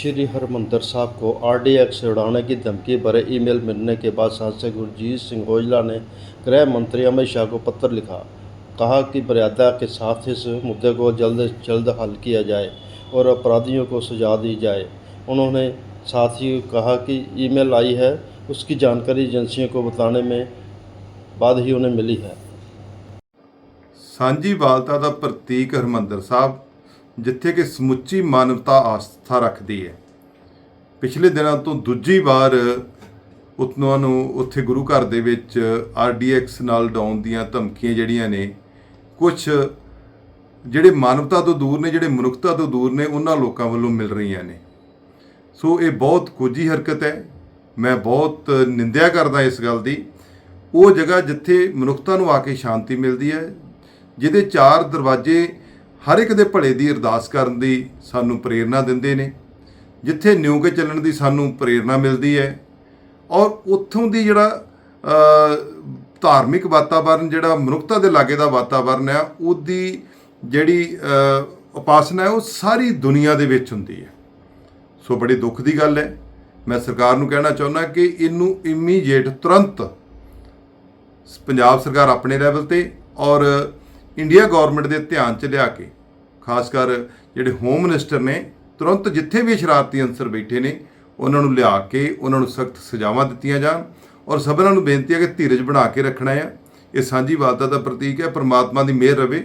श्री हरमंदर साहब को आरडीएक्स से उड़ाने की धमकी भरे ईमेल मिलने के बाद सांसद गुरजीत सिंह औजला ने गृह मंत्री अमित शाह को पत्र लिखा कहा कि मर्यादा के साथ इस मुद्दे को जल्द से जल्द हल किया जाए और अपराधियों को सजा दी जाए उन्होंने साथ ही कहा कि ईमेल आई है उसकी जानकारी एजेंसियों को बताने में बाद ही उन्हें मिली है ਸਾਂਝੀ ਵਾਲਤਾ ਦਾ ਪ੍ਰਤੀਕ ਹਰਮੰਦਰ ਸਾਹਿਬ ਜਿੱਥੇ ਕਿ ਸਮੁੱਚੀ ਮਾਨਵਤਾ ਆਸਥਾ ਰੱਖਦੀ ਹੈ। ਪਿਛਲੇ ਦਿਨਾਂ ਤੋਂ ਦੂਜੀ ਵਾਰ ਉਤਨੋਂ ਨੂੰ ਉੱਥੇ ਗੁਰੂ ਘਰ ਦੇ ਵਿੱਚ ਆਰਡੀਐਕਸ ਨਾਲ ਡਾਉਣ ਦੀਆਂ ਧਮਕੀਆਂ ਜਿਹੜੀਆਂ ਨੇ ਕੁਝ ਜਿਹੜੇ ਮਾਨਵਤਾ ਤੋਂ ਦੂਰ ਨੇ, ਜਿਹੜੇ ਮਨੁੱਖਤਾ ਤੋਂ ਦੂਰ ਨੇ, ਉਹਨਾਂ ਲੋਕਾਂ ਵੱਲੋਂ ਮਿਲ ਰਹੀਆਂ ਨੇ। ਸੋ ਇਹ ਬਹੁਤ ਕੋਝੀ ਹਰਕਤ ਹੈ। ਮੈਂ ਬਹੁਤ ਨਿੰਦਿਆ ਕਰਦਾ ਇਸ ਗੱਲ ਦੀ। ਉਹ ਜਗ੍ਹਾ ਜਿੱਥੇ ਮਨੁੱਖਤਾ ਨੂੰ ਆ ਕੇ ਸ਼ਾਂਤੀ ਮਿਲਦੀ ਹੈ, ਜਿਹਦੇ ਚਾਰ ਦਰਵਾਜ਼ੇ ਹਰ ਇੱਕ ਦੇ ਭਲੇ ਦੀ ਅਰਦਾਸ ਕਰਨ ਦੀ ਸਾਨੂੰ ਪ੍ਰੇਰਣਾ ਦਿੰਦੇ ਨੇ, ਜਿੱਥੇ ਨਿਉ ਕੇ ਚੱਲਣ ਦੀ ਸਾਨੂੰ ਪ੍ਰੇਰਣਾ ਮਿਲਦੀ ਹੈ ਔਰ ਉੱਥੋਂ ਦੀ ਜਿਹੜਾ ਧਾਰਮਿਕ ਵਾਤਾਵਰਨ, ਜਿਹੜਾ ਮਨੁੱਖਤਾ ਦੇ ਲਾਗੇ ਦਾ ਵਾਤਾਵਰਨ ਹੈ, ਉਹਦੀ ਜਿਹੜੀ ਉਪਾਸਨਾ ਹੈ, ਉਹ ਸਾਰੀ ਦੁਨੀਆ ਦੇ ਵਿੱਚ ਹੁੰਦੀ ਹੈ। ਸੋ ਬੜੇ ਦੁੱਖ ਦੀ ਗੱਲ ਹੈ। ਮੈਂ ਸਰਕਾਰ ਨੂੰ ਕਹਿਣਾ ਚਾਹੁੰਦਾ ਕਿ ਇਹਨੂੰ ਇਮੀਡੀਏਟ ਤੁਰੰਤ ਪੰਜਾਬ ਸਰਕਾਰ ਆਪਣੇ ਲੈਵਲ ਤੇ ਔਰ ਇੰਡੀਆ ਗਵਰਨਮੈਂਟ ਦੇ ਧਿਆਨ 'ਚ ਲਿਆ ਕੇ, ਖਾਸ ਕਰ ਜਿਹੜੇ ਹੋਮ ਮਿਨਿਸਟਰ ਨੇ, ਤੁਰੰਤ ਜਿੱਥੇ ਵੀ ਸ਼ਰਾਰਤੀ ਅੰਸਰ ਬੈਠੇ ਨੇ, ਉਹਨਾਂ ਨੂੰ ਲਿਆ ਕੇ, ਉਹਨਾਂ ਨੂੰ ਸਖਤ ਸਜ਼ਾਵਾਂ ਦਿੱਤੀਆਂ ਜਾਣ ਔਰ ਸਭਨਾਂ ਨੂੰ ਬੇਨਤੀ ਹੈ ਕਿ ਧੀਰਜ ਬਣਾ ਕੇ ਰੱਖਣਾ ਹੈ। ਇਹ ਸਾਂਝੀ ਵਾਲਤਾ ਦਾ ਪ੍ਰਤੀਕ ਹੈ, ਪ੍ਰਮਾਤਮਾ ਦੀ ਮਿਹਰ ਰਵੇ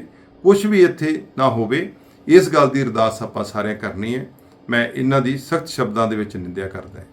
ਕੁਝ ਵੀ ਇੱਥੇ ਨਾ ਹੋਵੇ, ਇਸ ਗੱਲ ਦੀ ਅਰਦਾਸ ਆਪਾਂ ਸਾਰਿਆਂ ਕਰਨੀ ਹੈ। ਮੈਂ ਇਹਨਾਂ ਦੀ ਸਖਤ ਸ਼ਬਦਾਂ ਦੇ ਵਿੱਚ ਨਿੰਦਿਆ ਕਰਦਾ ਹਾਂ।